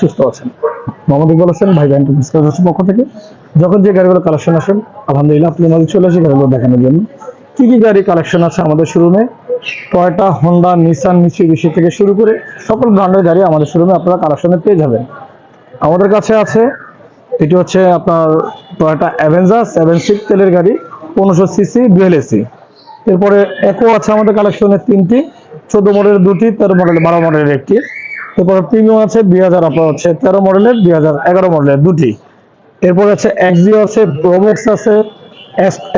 সুস্থ আছেন। ভাই পক্ষ থেকে। যখন যে গাড়িগুলো কালেকশন আসেন, আলহামদুলিল্লাহ আপনি আমাদের চলে আসি গাড়িগুলো কি কি গাড়ি কালেকশন আছে আমাদের শোরুমে? টয়টা হোন্ডা নিসান মিচুবিশি থেকে শুরু করে সকল ব্র্যান্ডের গাড়ি আমাদের শোরুমে আপনারা কালেকশনে পেয়ে যাবেন। আমাদের কাছে আছে, এটি হচ্ছে আপনার টয়টা অ্যাভেঞ্জার সেভেন তেলের গাড়ি, পনেরোশো সিসি এসি এরপরে একো আছে আমাদের কালেকশনে তিনটি। চোদ্দ মডেলের দুটি, তেরো মডেলের, বারো মডেলের একটি। এরপরে প্রিমিয়াম আছে দুই হাজার, আপনার হচ্ছে তেরো মডেলের, দুই হাজার এগারো মডেলের দুটি। এরপর আছে এক্সিও আছে প্রোবক্স আছে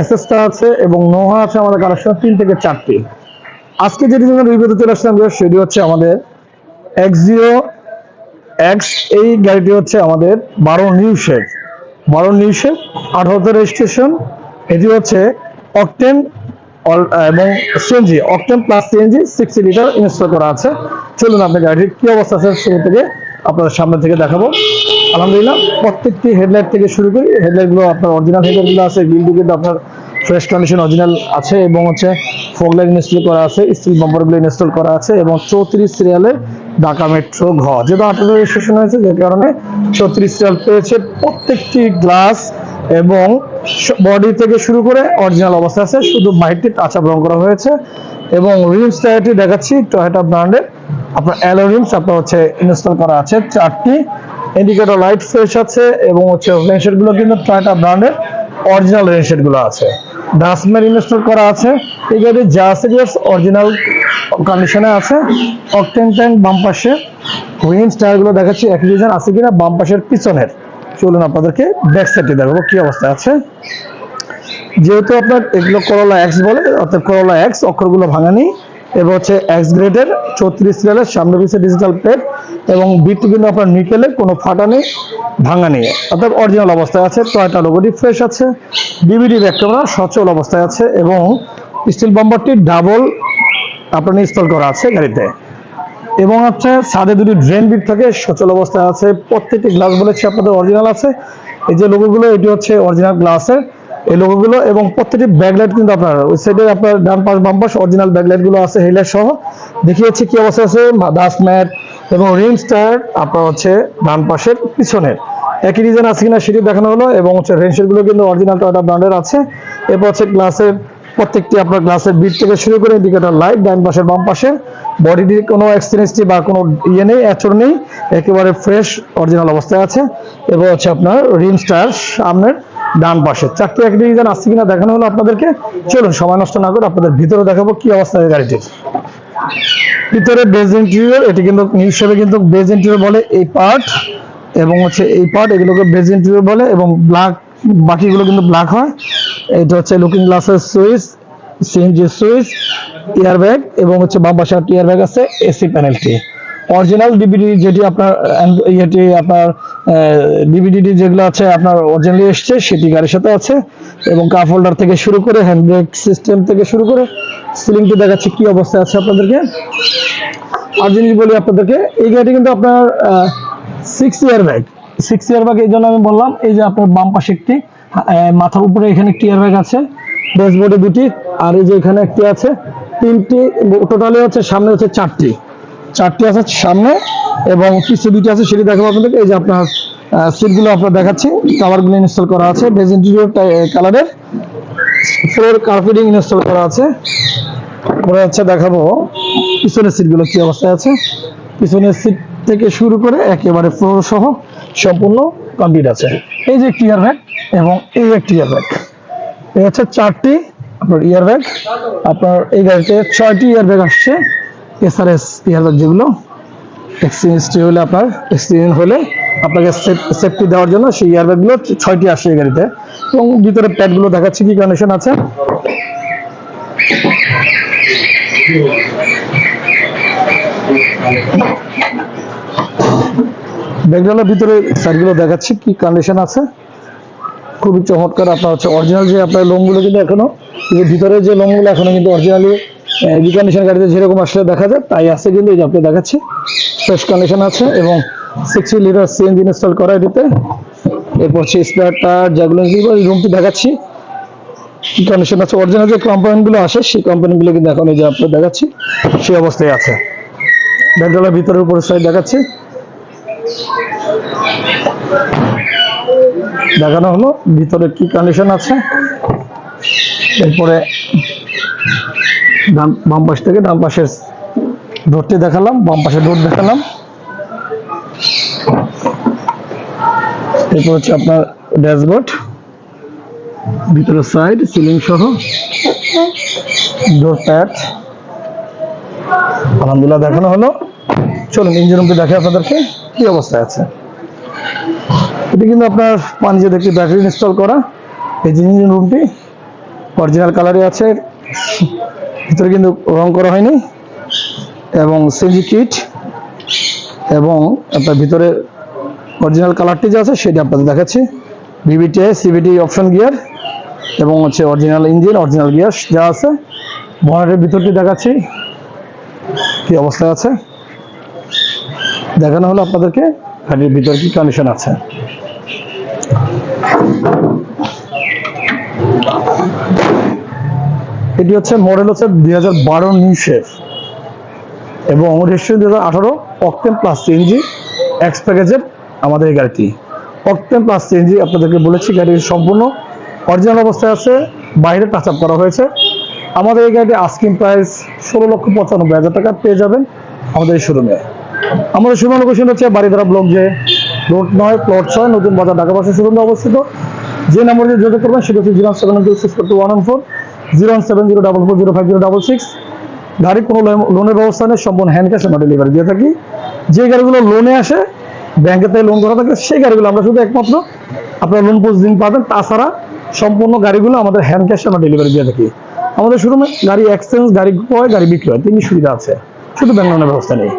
এসএসটা আছে এবং নোহা আছে আমাদের কালেকশন তিন থেকে চারটি। আজকে যেটি জন্য রিভিউতে চলে আসলাম সেটি হচ্ছে আমাদের এক্সিও এক্স এই গাড়িটি হচ্ছে আমাদের বারো নিউ শেড বারো নিউ শেড আঠারোতে রেজিস্ট্রেশন এটি হচ্ছে অকটেন এবং CNG, octane plus CNG sixty litre install করা আছে। চলুন আপনার গাড়ির কি অবস্থা আছে শুরু থেকে আপনাদের সামনে থেকে দেখাবো। আলহামদুলিল্লাহ, প্রত্যেকটি হেডলাইট থেকে শুরু করি হেডলাইটগুলো আপনার অরিজিনাল হেডলাইটগুলো আছে বিলটি কিন্তু আপনার ফ্রেশ কন্ডিশন অরিজিনাল আছে এবং হচ্ছে ফোক লাইট ইনস্টল করা আছে স্টিল বাম্পারগুলো ইনস্টল করা আছে এবং চৌত্রিশ সিরিয়ালে ঢাকা মেট্রো ঘ। যেহেতু আঠারো রেজিস্ট্রেশন হয়েছে, যে কারণে চৌত্রিশ সিরিয়াল পেয়েছে প্রত্যেকটি গ্লাস এবং বডি থেকে শুরু করে অরিজিনাল অবস্থা আছে, শুধু মাইটটি টাচ আপ করা হয়েছে এবং রিমস টায়ারটি দেখাচ্ছি টয়োটা ব্র্যান্ডের আপনার অ্যালো রিমস আপনার হচ্ছে ইনস্টল করা আছে চারটি। ইন্ডিকেটর লাইট ফ্রেশ আছে এবং হচ্ছে রেনশেডগুলো কিন্তু টয়োটা ব্র্যান্ডের অরিজিনাল রেনশেডগুলো আছে। ডাস্টম্যান ইনস্টল করা আছে। এই গাড়ি যা আছে অরিজিনাল কন্ডিশনে আছে। অকটেন ট্যাঙ্ক বাম পাশে। রিমস টায়ারগুলো দেখাচ্ছি একই ডিজাইন আছে কিনা, বাম পাশের পিছনের। চলুন আপনাদেরকে ব্যাক সাইডে দেখাবো, কি অবস্থা আছে। যেহেতু আপনার এগুলো করোলা এক্স বলে, অর্থাৎ করোলা এক্স অক্ষরগুলো ভাঙানি এবং হচ্ছে এক্স গ্রেডের চৌত্রিশ সিরিয়ালের সামনে পিছিয়ে ডিজিটাল প্লেট এবং বিটটি কিন্তু আপনার নিকেলের কোনো ফাটা নেই, ভাঙা নেই। অর্থাৎ অরিজিনাল অবস্থায় আছে টয়টা লোগোটি ফ্রেশ আছে ডিভিডি ব্যাক ক্যামেরা সচল অবস্থায় আছে এবং স্টিল বাম্বারটি ডাবল আপনার ইনস্টল করা আছে গাড়িতে। এবং হচ্ছে ছাদে দুটি ড্রেন বিট থাকে, সচল অবস্থায় আছে। প্রত্যেকটি গ্লাস বলেছি আপনাদের অরিজিনাল আছে। এই যে লোগোগুলো, এটি হচ্ছে অরিজিনাল গ্লাসের এই লোগোগুলো এবং প্রত্যেকটি ব্যাকলাইট কিন্তু আপনার, ওই সাইডে আপনার ডান পাশ, বাম পাশ অরিজিনাল ব্যাকলাইটগুলো আছে হেলার সহ। দেখিয়েছি কি অবস্থা আছে ডাস্ট ম্যাট এবং রিং স্টার আপনার হচ্ছে ডান পাশের পিছনের। একই ডিজাইন আছে কিনা সেটি দেখানো হলো এবং হচ্ছে রেনশেডগুলো কিন্তু অরিজিনাল টয়টা ব্র্যান্ডের আছে। এরপর হচ্ছে গ্লাসের প্রত্যেকটি আপনার গ্লাসের বিট থেকে শুরু করে ইন্ডিকেটর লাইট ডান পাশের, বাম পাশের। বডিটির কোনো এক্সপিরিয়েন্সটি বা কোনো ইয়ে নেই অ্যাচর নেই, একেবারে ফ্রেশ অরিজিনাল অবস্থায় আছে। এবং হচ্ছে আপনার রিম স্টার সামনের ডান পাশে। চারটি একটি ডিজাইন আসছে কিনা দেখানো হলো আপনাদেরকে। চলুন, সময় নষ্ট না করে আপনাদের ভিতরে দেখাবো কি অবস্থা গাড়িটির ভিতরে বেজ ইন্টেরিয়র এটি কিন্তু হিসেবে কিন্তু বেজ ইন্টেরিয়র বলে এই পার্ট এবং হচ্ছে এই পার্ট এগুলোকে বেজ ইন্টেরিয়র বলে এবং ব্ল্যাক বাকিগুলো কিন্তু ব্ল্যাক হয়। এটা হচ্ছে লুকিং গ্লাসের switch CNG switch air bag এবং হচ্ছে বাম পাশে ইয়ার ব্যাগ আছে, এসি প্যানেলটি। অরিজিনাল ডিভিডি যেটি আপনার ইয়েটি আপনার ডিভিডি যেগুলো আছে, আপনার অরিজিনালি এসছে, সেটি গাড়ির সাথে আছে এবং কাপ হোল্ডার থেকে শুরু করে হ্যান্ড ব্রেক সিস্টেম থেকে শুরু করে সিলিংটি দেখাচ্ছে কি অবস্থায় আছে আপনাদেরকে। আর জিনিস বলি আপনাদেরকে, এই গাড়িটি কিন্তু আপনার six air bag six air bag এই জন্য আমি বললাম, এই যে আপনার বাম পাশে একটি মাথার উপরে এখানে একটি ইয়ার ব্যাগ আছে। ড্যাশবোর্ডে দুটি, আর এই যে এখানে একটি আছে, তিনটি, টোটালি হচ্ছে সামনে হচ্ছে চারটি। চারটি আছে সামনে, এবং পিছিয়ে দুটি আছে, সেটি দেখাবো আপনাদেরকে এই যে আপনার সিটগুলো আপনার দেখাচ্ছি কাভারগুলো ইনস্টল করা আছে বেজ ইন্টেরিয়র কালারের ফ্লোর কার্পেটিং ইনস্টল করা আছে। পরে হচ্ছে দেখাবো, পিছনের সিটগুলো কি অবস্থায় আছে। পিছনের সিট থেকে শুরু করে একেবারে ফ্লোর সহ সম্পূর্ণ কমপ্লিট আছে। এই যে একটি এবং এই একটি ইয়ার ব্যাগ এই হচ্ছে চারটি আপনার আপনার এই গাড়িতে ছয়টি আসছে। এসআরএস ইয়ার ব্যাগ যেগুলো এক্সপিরিয়েন্সটি হলে আপনার হলে আপনাকে সেফটি দেওয়ার জন্য সেই ছয়টি আসছে এই গাড়িতে। এবং ভিতরে প্যাডগুলো দেখাচ্ছি কি কন্ডিশন আছে। ব্যাগগুলোর ভিতরে সাইডগুলো দেখাচ্ছি কি কন্ডিশন আছে। খুবই চমৎকার আপনার হচ্ছে অরিজিনাল যে আপনার লোমগুলো কিন্তু এখনও যে ভিতরে যে লোমগুলো এখনও কিন্তু অরিজিনালি রিকন্ডিশন গাড়িতে যেরকম আসলে দেখা যায়, তাই আছে কিন্তু, এই যে আপনি দেখাচ্ছি। ফ্রেশ কন্ডিশন আছে এবং সিক্সটি লিটার সিএনজি ইনস্টল করা এটিতে এরপর হচ্ছে স্পেয়ার টায়ার যেগুলো রুমটি দেখাচ্ছি। কন্ডিশন আছে অরিজিনাল যে কোম্পানিগুলো আসে, সেই কোম্পানিগুলো কিন্তু এখন এই যে আপনার দেখাচ্ছি। সেই অবস্থায় আছে। ব্যাগডালার ভিতরের উপরের সাইড দেখাচ্ছি। দেখানো হলো, ভিতরে কি কন্ডিশন আছে? এরপরে ডান, বাম পাশ থেকে ডান পাশের ডোরটি দেখালাম, বাম পাশে ডোর দেখালাম। এরপর হচ্ছে আপনার ড্যাশবোর্ড ভিতরের সাইড, সিলিং সহ, ডোর প্যাড। আলহামদুলিল্লাহ দেখানো হলো। চলুন ইঞ্জিন রুমটি দেখে আপনাদেরকে কি অবস্থায় আছে। এটি কিন্তু আপনার পাঞ্জের একটি ব্যাটারি ইনস্টল করা। এই যে ইঞ্জিন রুমটি অরিজিনাল কালারে আছে। ভিতরে কিন্তু রং করা হয়নি। এবং সিজি কিট এবং আপনার ভিতরে অরিজিনাল কালারটি যে আছে, সেটা আপনাদের দেখাচ্ছি। ভিভিটি সিভিটি অপশন গিয়ার এবং হচ্ছে অরিজিনাল ইঞ্জিন অরিজিনাল গিয়ার যা আছে। বনেটের ভিতরটি দেখাচ্ছি, কি অবস্থায় আছে। দেখানো হলো আপনাদেরকে, গাড়ির ভিতর কি কন্ডিশন আছে। এটি হচ্ছে মডেল হচ্ছে দুই হাজার বারো নিউশের। এবং রেজিস্ট্রেশন দুই হাজার আঠারো অকটেন প্লাস সিএনজি এক্স প্যাকেজের আমাদের এই গাড়িটি। অকটেন প্লাস সিএনজি আপনাদেরকে বলেছি, গাড়ির সম্পূর্ণ অরিজিনাল অবস্থায় আছে, বাইরে টাচ আপ করা হয়েছে। আমাদের এই গাড়িটি আস্কিং প্রাইস ষোলো লক্ষ পঁচানব্বই হাজার টাকা পেয়ে যাবেন আমাদের এই শোরুমে আমাদের শোরুম লোকেশন হচ্ছে বাড়িধারা ব্লক যে রোড নয় প্লট ছয়, নতুন বাজার ঢাকা বাসের শোরুমে অবস্থিত। যে নাম্বারে যোগাযোগ করবেন, সেটা হচ্ছে zero seven zero six two one four zero seven zero double four zero five zero double six গাড়ির কোনো লোনের ব্যবস্থা নেই, সম্পূর্ণ হ্যান্ড ক্যাশ আমরা ডেলিভারি দিয়ে থাকি। যে গাড়িগুলো লোনে আসে ব্যাংকের থেকে লোন করা থাকে, সেই গাড়িগুলো আমরা শুধু একমাত্র আপনার লোন দিন পাবেন। তাছাড়া সম্পূর্ণ গাড়িগুলো আমাদের হ্যান্ড ক্যাশে আমরা ডেলিভারি দিয়ে থাকি। আমাদের শোরুমে গাড়ি এক্সচেঞ্জ গাড়ি ক্রয়, গাড়ি বিক্রয়, তিনটি সুবিধা আছে। শুধু ব্যাংক লোনের ব্যবস্থা নেই।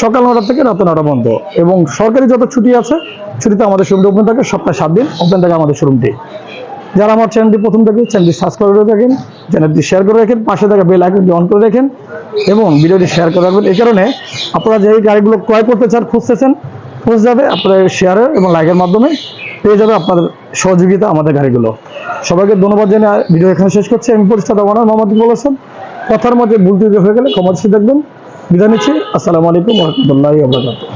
সকাল নটা থেকে রাত নটা বন্ধ এবং সরকারি যত ছুটি আছে, ছুটিতে আমাদের শোরুমটি ওপেন থাকে, সপ্তাহে সাত দিন ওপেন থাকে আমাদের শোরুমটি যারা আমার চ্যানেলটি প্রথম থেকে চ্যানেলটি সাবস্ক্রাইব করে রাখেন চ্যানেলটি শেয়ার করে রাখেন, পাশে থাকা বেল আইকনটি অন করে রাখেন, এবং ভিডিওটি শেয়ার করে রাখবেন। এই কারণে আপনারা যে গাড়িগুলো ক্রয় করতে চান, খুঁজতেছেন, খুঁজ যাবে আপনার শেয়ারের এবং লাইকের মাধ্যমে পেয়ে যাবে আপনাদের সহযোগিতা আমাদের গাড়িগুলো। সবাইকে ধন্যবাদ জানিয়ে ভিডিও এখানে শেষ করছি। আমি পরিষ্কার ওনার মোহাম্মদ বলেছেন কথার মধ্যে ভুল হয়ে গেলে ক্ষমা দৃষ্টি দেখবেন। বিদায় নিচ্ছি। আসসালামু আলাইকুম রহমতুল্লাহ আবরাকাতুহ